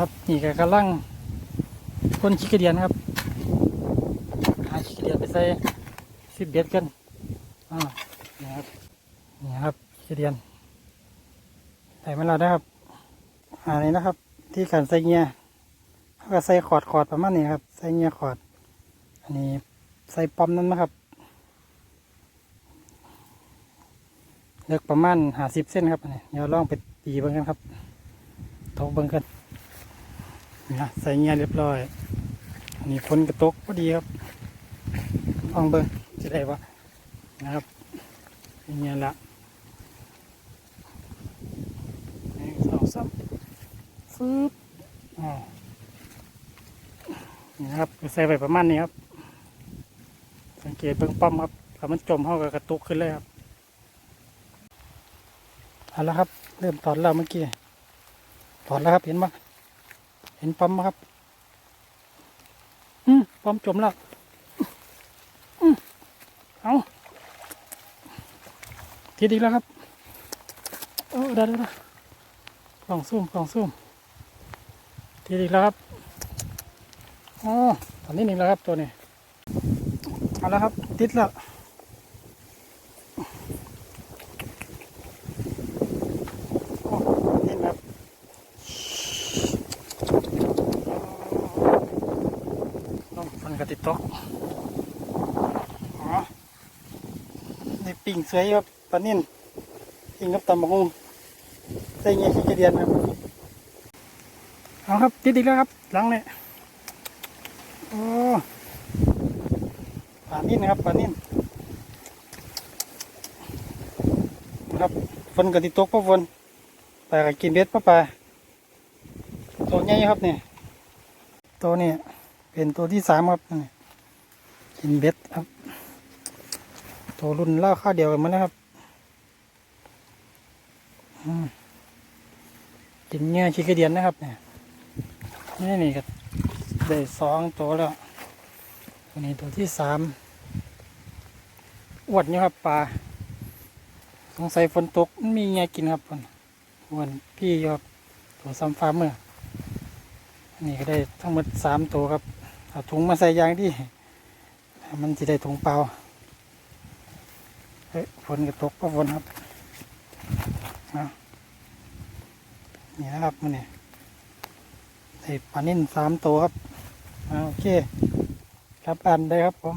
ครับนี่ก็กำลังคนขี้กระเดียนครับหาขี้กระเดียนไปใส่สิบเบ็ดกันอ่านี่ครับนี่ครับขี้กระเดียนใส่มาแล้วนะครับอันนี้นะครับ ที่การใส่เงียเขาก็ใส่ขอดขอดประมาณนี้ครับ ใส่เงียขอด อันนี้ใส่ปอมนั่นนะครับเลือกประมาณหาสิบเส้นครับอันนี้เดี๋ยวลองไปตีเบิ่งกันครับทกเบิ่งกัน นี่นะใส่เงียเรียบร้อยอันนี้ฝนกระตกพอดีครับลองเบิ่งจะได้ปะนะครับเงียละหนึ่งสองสามฟึบอ่านี่นะครับใส่ไปประมาณนี้ครับ สังเกตเบื้องป้อมครับถ้ามันจมเข้ากับกระตุกขึ้นเลยครับเอาละครับ เริ่มถอดแล้วเมื่อกี้ถอดแล้วครับเห็นปะเห็นปั๊มไหมครับ อืมปั๊มจมแล้ว อืมเอาทีดีกแล้วครับโอ้ได้ได้ได้กล่องซุ่มกล่องซุ่มทีดีกแล้วครับอ๋อตอนนี้หนึ่งแล้วครับตัวนี้ เอาละครับ ติดแล้วโอ้เห็นครับน้องฟันกระ ตกอ๋อนี่ปิ่งสวยครับปลานิ่นปิ่งกับตำบักหุ่งใส่เงี้ยขี้กระเดียนครับเอาครับติดอีกแล้วครับ หลังเนี่ยโอ้ปลานิ่นนะครับปลานิ่นนะครับฝนกระติตกพราะฝนปลากินเบ็ดปลาปลาตัวใหญ่ครับเนี่ยตัวนี้เป็นตัวที่สามครับนี่ กินเบ็ดครับตัวรุ่นเล่าข้าเดียวกันหมาแล้วครับอืมกินเงี้ยชิคกระเดียนนะครับ เนี่ยนี่นี่ก็ได้สองตัวแล้วตัวนี้ตัวที่สามอวดอยู่ยครับปลาสงสัยฝนตกมันมีไงกินครับเพิ่นอ้วนพี่ยู่ครับตัวซ้ำฟ้าเมื่ออันนี้ก็ได้ทั้งหมดสามตัวครับเอาถุงมาใส่ยางที่ มันจะได้ถุงเปล่าเฮ้ยฝนก็ตกก็ฝนครับนี่นะครับมันนี่ไอ้ปลานิ่นสามตัวครับโอเค ครับอันได้ครับผม